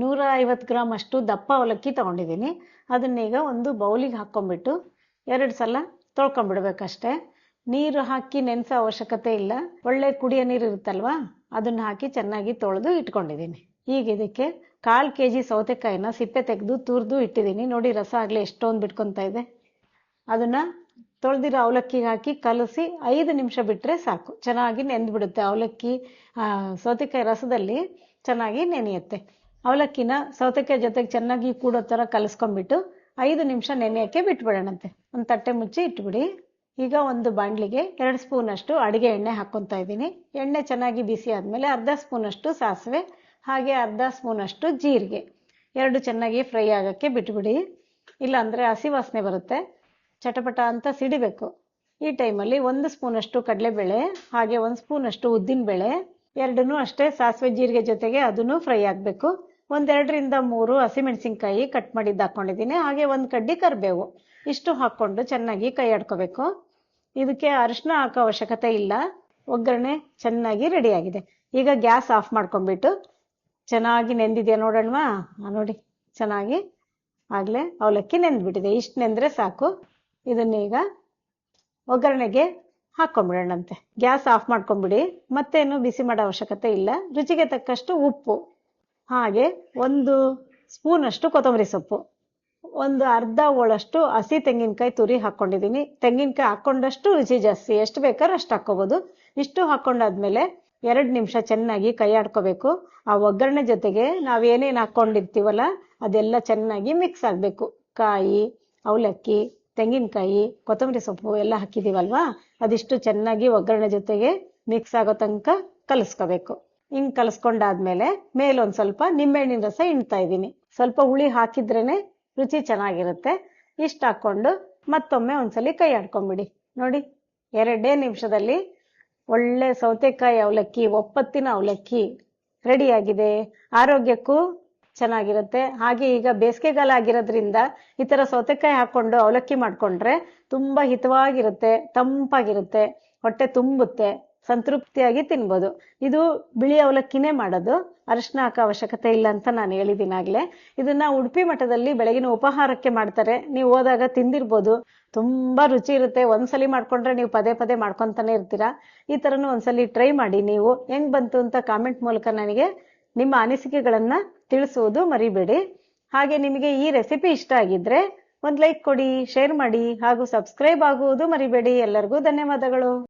ನೂರ ಐವತ್ತು ಗ್ರಾಮ್ ಅಷ್ಟು ದಪ್ಪ ಅವಲಕ್ಕಿ ತೊಗೊಂಡಿದ್ದೀನಿ. ಅದನ್ನೀಗ ಒಂದು ಬೌಲಿಗೆ ಹಾಕ್ಕೊಂಬಿಟ್ಟು ಎರಡು ಸಲ ತೊಳ್ಕೊಂಬಿಡ್ಬೇಕಷ್ಟೆ ನೀರು ಹಾಕಿ ನೆನೆಸೋ ಅವಶ್ಯಕತೆ ಇಲ್ಲ. ಒಳ್ಳೆ ಕುಡಿಯೋ ನೀರು ಇರುತ್ತಲ್ವಾ? ಅದನ್ನು ಹಾಕಿ ಚೆನ್ನಾಗಿ ತೊಳೆದು ಇಟ್ಕೊಂಡಿದ್ದೀನಿ. ಈಗ ಇದಕ್ಕೆ ಕಾಲು ಕೆ ಜಿ ಸೌತೆಕಾಯಿನ ಸಿಪ್ಪೆ ತೆಗೆದು ತುರಿದು ಇಟ್ಟಿದ್ದೀನಿ. ನೋಡಿ ರಸ ಆಗಲಿ ಎಷ್ಟೊಂದು ಬಿಟ್ಕೊತಾ ಇದೆ. ಅದನ್ನು ತೊಳೆದಿರೋ ಅವಲಕ್ಕಿಗೆ ಹಾಕಿ ಕಲಸಿ ಐದು ನಿಮಿಷ ಬಿಟ್ಟರೆ ಸಾಕು. ಚೆನ್ನಾಗಿ ನೆಂದ್ಬಿಡುತ್ತೆ ಅವಲಕ್ಕಿ ಸೌತೆಕಾಯಿ ರಸದಲ್ಲಿ ಚೆನ್ನಾಗಿ ನೆನೆಯುತ್ತೆ. ಅವಲಕ್ಕಿನ ಸೌತೆಕಾಯಿ ಜೊತೆಗೆ ಚೆನ್ನಾಗಿ ಕೂಡೋ ಥರ ಕಲಿಸ್ಕೊಂಡ್ಬಿಟ್ಟು ಐದು ನಿಮಿಷ ನೆನೆಯೋಕ್ಕೆ ಬಿಟ್ಬಿಡೋಣಂತೆ. ಒಂದು ತಟ್ಟೆ ಮುಚ್ಚಿ ಇಟ್ಬಿಡಿ. ಈಗ ಒಂದು ಬಾಣಲಿಗೆ ಎರಡು ಸ್ಪೂನಷ್ಟು ಅಡುಗೆ ಎಣ್ಣೆ ಹಾಕ್ಕೊತಾ ಇದ್ದೀನಿ. ಎಣ್ಣೆ ಚೆನ್ನಾಗಿ ಬಿಸಿ ಆದಮೇಲೆ ಅರ್ಧ ಸ್ಪೂನಷ್ಟು ಸಾಸಿವೆ, ಹಾಗೆ ಅರ್ಧ ಸ್ಪೂನಷ್ಟು ಜೀರಿಗೆ. ಎರಡು ಚೆನ್ನಾಗಿ ಫ್ರೈ ಆಗೋಕ್ಕೆ ಬಿಟ್ಬಿಡಿ. ಇಲ್ಲಾಂದರೆ ಹಸಿ ವಾಸನೆ ಬರುತ್ತೆ. ಚಟಪಟ ಅಂತ ಸಿಡಿಬೇಕು. ಈ ಟೈಮಲ್ಲಿ ಒಂದು ಸ್ಪೂನಷ್ಟು ಕಡಲೆಬೇಳೆ, ಹಾಗೆ ಒಂದು ಸ್ಪೂನಷ್ಟು ಉದ್ದಿನಬೇಳೆ, ಎರಡನ್ನೂ ಅಷ್ಟೇ ಸಾಸಿವೆ, ಜೀರಿಗೆ ಜೊತೆಗೆ ಅದನ್ನು ಫ್ರೈ ಆಗಬೇಕು. ಒಂದೆರಡರಿಂದ ಮೂರು ಹಸಿಮೆಣಸಿನ್ಕಾಯಿ ಕಟ್ ಮಾಡಿದ್ದು ಹಾಕೊಂಡಿದ್ದೀನಿ. ಹಾಗೆ ಒಂದು ಕಡ್ಡಿ ಕರಿಬೇವು. ಇಷ್ಟು ಹಾಕ್ಕೊಂಡು ಚೆನ್ನಾಗಿ ಕೈ ಆಡ್ಕೋಬೇಕು. ಇದಕ್ಕೆ ಅರಿಶಿನ ಹಾಕೋ ಅವಶ್ಯಕತೆ ಇಲ್ಲ. ಒಗ್ಗರಣೆ ಚೆನ್ನಾಗಿ ರೆಡಿಯಾಗಿದೆ ಈಗ ಗ್ಯಾಸ್ ಆಫ್ ಮಾಡ್ಕೊಂಡ್ಬಿಟ್ಟು ಚೆನ್ನಾಗಿ ನೆಂದಿದೆಯಾ ನೋಡೋಣವಾ? ನೋಡಿ, ಚೆನ್ನಾಗಿ ಆಗಲೇ ಅವಲಕ್ಕಿ ನೆಂದ್ಬಿಟ್ಟಿದೆ. ಇಷ್ಟು ನೆಂದರೆ ಸಾಕು. ಇದನ್ನೀಗ ಒಗ್ಗರಣೆಗೆ ಹಾಕ್ಕೊಂಬಿಡೋಣಂತೆ. ಗ್ಯಾಸ್ ಆಫ್ ಮಾಡ್ಕೊಂಬಿಡಿ ಮತ್ತೇನು ಬಿಸಿ ಮಾಡೋ ಅವಶ್ಯಕತೆ ಇಲ್ಲ. ರುಚಿಗೆ ತಕ್ಕಷ್ಟು ಉಪ್ಪು. ಹಾಗೆ ಒಂದು ಸ್ಪೂನಷ್ಟು ಕೊತ್ತಂಬರಿ ಸೊಪ್ಪು, ಒಂದು ಅರ್ಧ ಹೋಳಷ್ಟು ಹಸಿ ತೆಂಗಿನಕಾಯಿ ತುರಿ ಹಾಕ್ಕೊಂಡಿದ್ದೀನಿ ತೆಂಗಿನಕಾಯಿ ಹಾಕೊಂಡಷ್ಟು ರುಚಿ ಜಾಸ್ತಿ, ಎಷ್ಟು ಬೇಕಾದ್ರೂ ಅಷ್ಟು ಹಾಕ್ಕೋಬೋದು. ಇಷ್ಟು ಹಾಕ್ಕೊಂಡಾದ್ಮೇಲೆ ಎರಡು ನಿಮಿಷ ಚೆನ್ನಾಗಿ ಕೈ ಆಡ್ಕೋಬೇಕು. ಆ ಒಗ್ಗರಣೆ ಜೊತೆಗೆ ನಾವೇನೇನು ಹಾಕ್ಕೊಂಡಿರ್ತೀವಲ್ಲ ಅದೆಲ್ಲ ಚೆನ್ನಾಗಿ ಮಿಕ್ಸ್ ಆಗಬೇಕು. ಕಾಯಿ, ಅವಲಕ್ಕಿ, ತೆಂಗಿನಕಾಯಿ, ಕೊತ್ತಂಬರಿ ಸೊಪ್ಪು ಎಲ್ಲ ಹಾಕಿದೀವಲ್ವಾ? ಅದಿಷ್ಟು ಚೆನ್ನಾಗಿ ಒಗ್ಗರಣೆ ಜೊತೆಗೆ ಮಿಕ್ಸ್ ಆಗೋ ತನಕ ಕಲಿಸ್ಕೋಬೇಕು. ಹಿಂಗ್ ಕಲಿಸ್ಕೊಂಡಾದ್ಮೇಲೆ ಮೇಲೊಂದ್ ಸ್ವಲ್ಪ ನಿಂಬೆಹಣ್ಣಿನ ರಸ ಇಣ್ತಾ ಇದ್ದೀನಿ. ಸ್ವಲ್ಪ ಹುಳಿ ಹಾಕಿದ್ರೇನೆ ರುಚಿ ಚೆನ್ನಾಗಿರುತ್ತೆ. ಇಷ್ಟ ಹಾಕೊಂಡು ಮತ್ತೊಮ್ಮೆ ಒಂದ್ಸಲಿ ಕೈ ಆಡ್ಕೊಂಬಿಡಿ. ನೋಡಿ, ಎರಡೇ ನಿಮಿಷದಲ್ಲಿ ಒಳ್ಳೆ ಸೌತೆಕಾಯಿ ಅವಲಕ್ಕಿ, ಒಪ್ಪತ್ತಿನ ಅವಲಕ್ಕಿ ರೆಡಿಯಾಗಿದೆ. ಆರೋಗ್ಯಕ್ಕೂ ಚೆನ್ನಾಗಿರುತ್ತೆ. ಹಾಗೆ ಈಗ ಬೇಸಿಗೆಗಾಲ ಆಗಿರೋದ್ರಿಂದ ಈ ಥರ ಸೌತೆಕಾಯಿ ಹಾಕ್ಕೊಂಡು ಅವಲಕ್ಕಿ ಮಾಡಿಕೊಂಡ್ರೆ ತುಂಬ ಹಿತವಾಗಿರುತ್ತೆ, ತಂಪಾಗಿರುತ್ತೆ, ಹೊಟ್ಟೆ ತುಂಬುತ್ತೆ. ಸಂತೃಪ್ತಿಯಾಗಿ ತಿನ್ಬೋದು. ಇದು ಬಿಳಿ ಅವಲಕ್ಕಿನೇ ಮಾಡೋದು. ಅರಿಶಿನ ಹಾಕೋ ಅವಶ್ಯಕತೆ ಇಲ್ಲ ಅಂತ ನಾನು ಹೇಳಿದ್ದೀನಿ ಆಗಲೇ. ಇದನ್ನ ಉಡುಪಿ ಮಠದಲ್ಲಿ ಬೆಳಗಿನ ಉಪಹಾರಕ್ಕೆ ಮಾಡ್ತಾರೆ. ನೀವು ಹೋದಾಗ ತಿಂದಿರ್ಬೋದು. ತುಂಬಾ ರುಚಿ ಇರುತ್ತೆ. ಒಂದ್ಸಲಿ ಮಾಡ್ಕೊಂಡ್ರೆ ನೀವು ಪದೇ ಪದೇ ಮಾಡ್ಕೊತಾನೆ ಇರ್ತೀರಾ? ಈ ಥರನೂ ಒಂದ್ಸಲಿ ಟ್ರೈ ಮಾಡಿ ನೀವು. ಹೆಂಗ್ ಬಂತು ಅಂತ ಕಾಮೆಂಟ್ ಮೂಲಕ ನನಗೆ ನಿಮ್ಮ ಅನಿಸಿಕೆಗಳನ್ನು ತಿಳಿಸುವುದು ಮರಿಬೇಡಿ. ಹಾಗೆ ನಿಮಗೆ ಈ ರೆಸಿಪಿ ಇಷ್ಟ ಆಗಿದ್ರೆ ಒಂದು ಲೈಕ್ ಕೊಡಿ, ಶೇರ್ ಮಾಡಿ ಹಾಗೂ ಸಬ್ಸ್ಕ್ರೈಬ್ ಆಗುವುದು ಮರಿಬೇಡಿ. ಎಲ್ಲರಿಗೂ ಧನ್ಯವಾದಗಳು.